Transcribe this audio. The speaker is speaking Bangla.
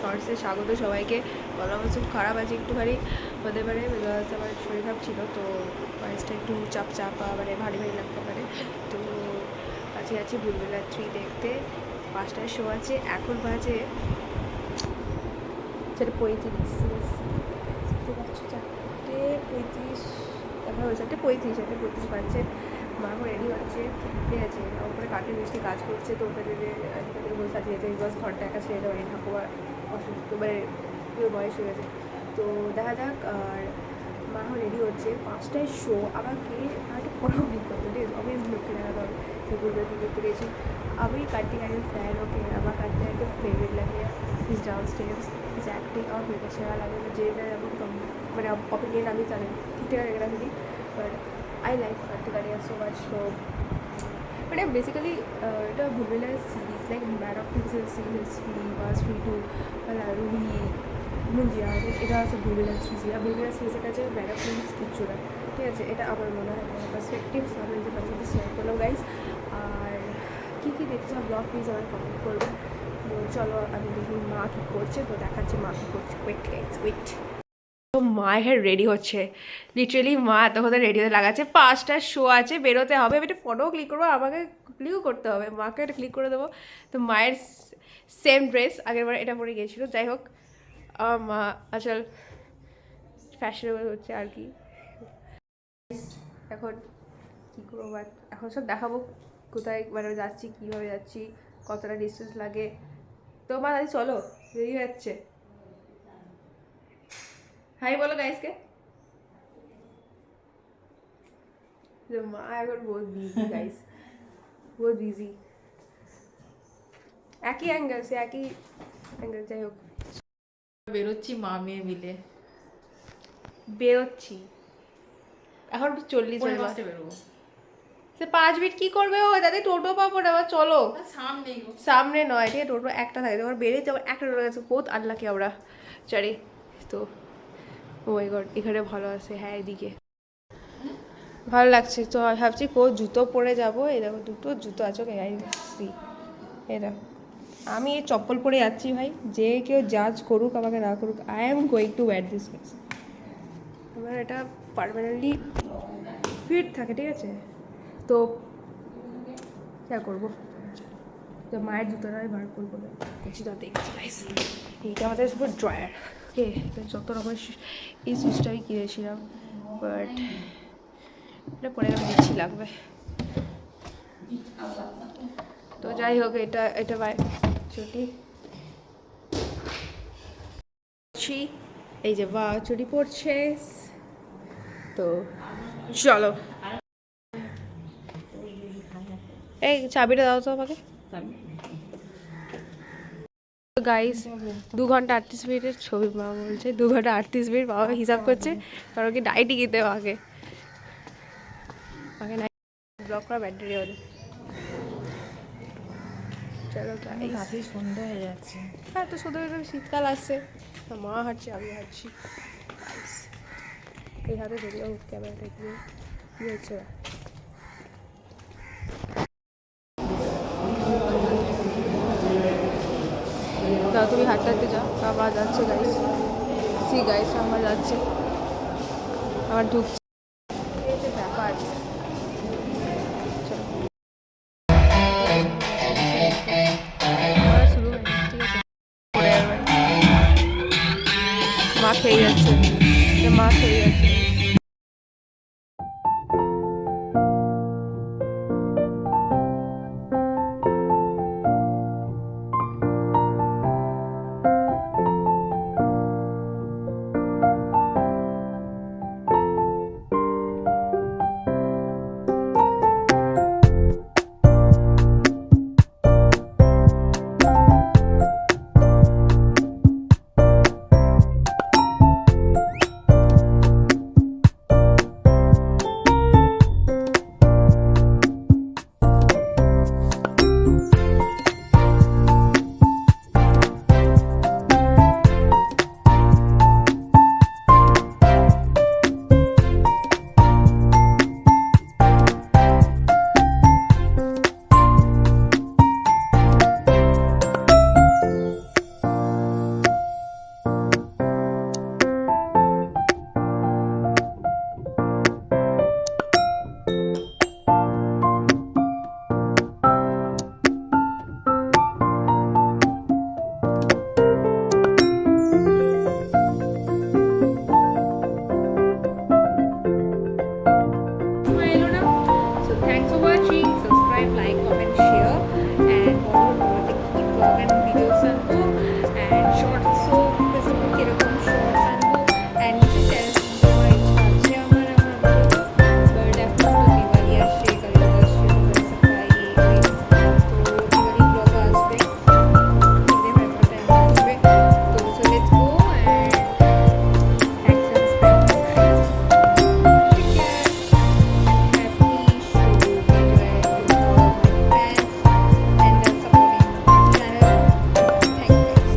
শর্টসে স্বাগত সবাইকে। গলা আমার খুব খারাপ আছে একটুখানি। হতে পারে বিকজ আমার শরীর খারাপ ছিল, তো ভয়েসটা একটু চাপ চাপা মানে ভারী ভারী লাগতে পারে। তো আজকে আছি বুলবুলা থ্রি দেখতে। পাঁচটায় শো আছে, এখন বাজে চারটে পঁয়ত্রিশ। দেখতে চারটে পঁয়ত্রিশ, দেখা হয়েছে চারটে পঁয়ত্রিশ চারটে পঁয়ত্রিশ বাজছে। মা এখন রেডি হচ্ছে। ঠিক আছে ওপরে কাঠের মিষ্টি কাজ করছে, তো ওটা যদি বসে আছে ঘরটা একা ছেড়ে দেওয়া ঠাকুমা অসুস্থ মানে পুরো বয়স হয়ে গেছে। তো দেখা যাক, আর মা এখন রেডি হচ্ছে। পাঁচটায় শো আমাকে একটা ফটো ক্লিক করতে ঠিক আছে অবভিয়াসলি লোককে দেখা হবে সেগুলো দিকে পেরেছি আমি কার্তিক আইনের ফ্যান ওকে আমার কার্তিক আইনকে ফেভারিট লাগে। His dance steps his acting আমার মেয়েকে সেরা লাগে। যেটা কম- মানে অপিনিয়ন আমি জানি, ঠিকঠাক রেখে রাখিনি but I like Kartik Aaryan so much so মানে বেসিক্যালি এটা ভুলবেলার সিরিজ লাইক ম্যান অফ ফিক্সেল সিরিজ ফ্রি বাস ফ্রি টু রুহি মুঞ্জিয়া এটা আছে ভুলবেলার সিরিজ আর ভুলবেলার সিরিজের কাছে ম্যান অফ ফিল্মস কিচ্ছু না ঠিক আছে, এটা আমার মনে হয় আমার পার্সপেক্টিভস আমি যে পার্সপেক্টিভ শেয়ার করলাম গাইজ আর কী কী চাও ব্লগ প্লিজ আমার কমেন্ট করবে। চলো, আমি দেখি মা কী করছে, তো দেখাচ্ছি মা কী করছে। ওয়েট গাইজ তো মা এখানে রেডি হচ্ছে। লিটারেলি মা এতক্ষণ রেডি হতে লাগাচ্ছে। পাঁচটার শো আছে, বেরোতে হবে। আমি একটা ফটো ক্লিক করব, আমাকে ক্লিকও করতে হবে। মাকে একটা ক্লিক করে দেবো। তো মায়ের সেম ড্রেস আগের বার এটা পরে গিয়েছিল। যাই হোক মা আসল ফ্যাশনেবল হচ্ছে আর কি। এখন কী করব এখন সব দেখাবো কোথায় মানে যাচ্ছি, কীভাবে যাচ্ছি, কতটা ডিস্টেন্স লাগে। তো মা দাদি চলো রেডি যাচ্ছে। হাই বলো গাইসকে মা এখন বহুত বিজি গাইস বহুত বিজি একই অ্যাঙ্গেল সে একই অ্যাঙ্গেল যাই হোক বেরোচ্ছি মা মেয়ে মিলে বেরোচ্ছি এখন চল্লিশ বেরোবো। সে পাঁচ মিনিট কি করবে ও? দাদি টোটো পাবো না আবার চলো। গো। সামনে নয় ঠিক আছে টোটো একটা থাকে তোমার বেড়ে যাব একটা টোটো গেছে বহুত আল্লাহকে আমরা চারি তো ও মাই গড এখানে ভালো আছে হ্যাঁ এদিকে। ভালো লাগছে, তো আমি ভাবছি কো জুতো পরে যাব? এই দেখো, দুটো জুতো আছে ওকে সি এই দেখো, আমি এই চপ্পল পরে যাচ্ছি ভাই, যে কেউ জাজ করুক, আমাকে না করুক I am going to wear this guys আমার এটা পারমানেন্টলি ফিট থাকে, ঠিক আছে? তো যা করব? তো মায়ের জুতোটা আমি বার করব না। দেখছি এইটা আমাদের ড্রয়ার ওকে যত রকমের এই সুইচটা আমি কিনেছিলাম বাট এটা পরে আমি দেখছি লাগবে। তো যাই হোক এটা এটা বাই চটি। ছি, এই যে বা চুরি পড়ছে। তো চলো। এই চাবিটা দাও তো আমাকে। গাইস দু ঘণ্টা আটত্রিশ মিনিটের ছবি মা বলছে দু ঘণ্টা আটত্রিশ মিনিট বাবা হিসাব করছে কারণ কি ডাইটি কিনতে আগে। আগে নাই ব্লক করা ব্যাটারি হলে চলো গাইস সন্ধ্যা হয়ে যাচ্ছে। হ্যাঁ তো শুধু শীতকাল আসছে। মা হাঁটছে আমি হাঁটছি। এই হাতে যদিও ক্যামেরাটা দিয়ে। কী হচ্ছে না তুমি হাঁটতে হাঁটতে যাও। আবার যাচ্ছে গাইস সি গাইস আমার যাচ্ছে। আমার ঢুকছে। ব্যাপার। মা খেয়ে যাচ্ছে। মা খেয়ে যাচ্ছে।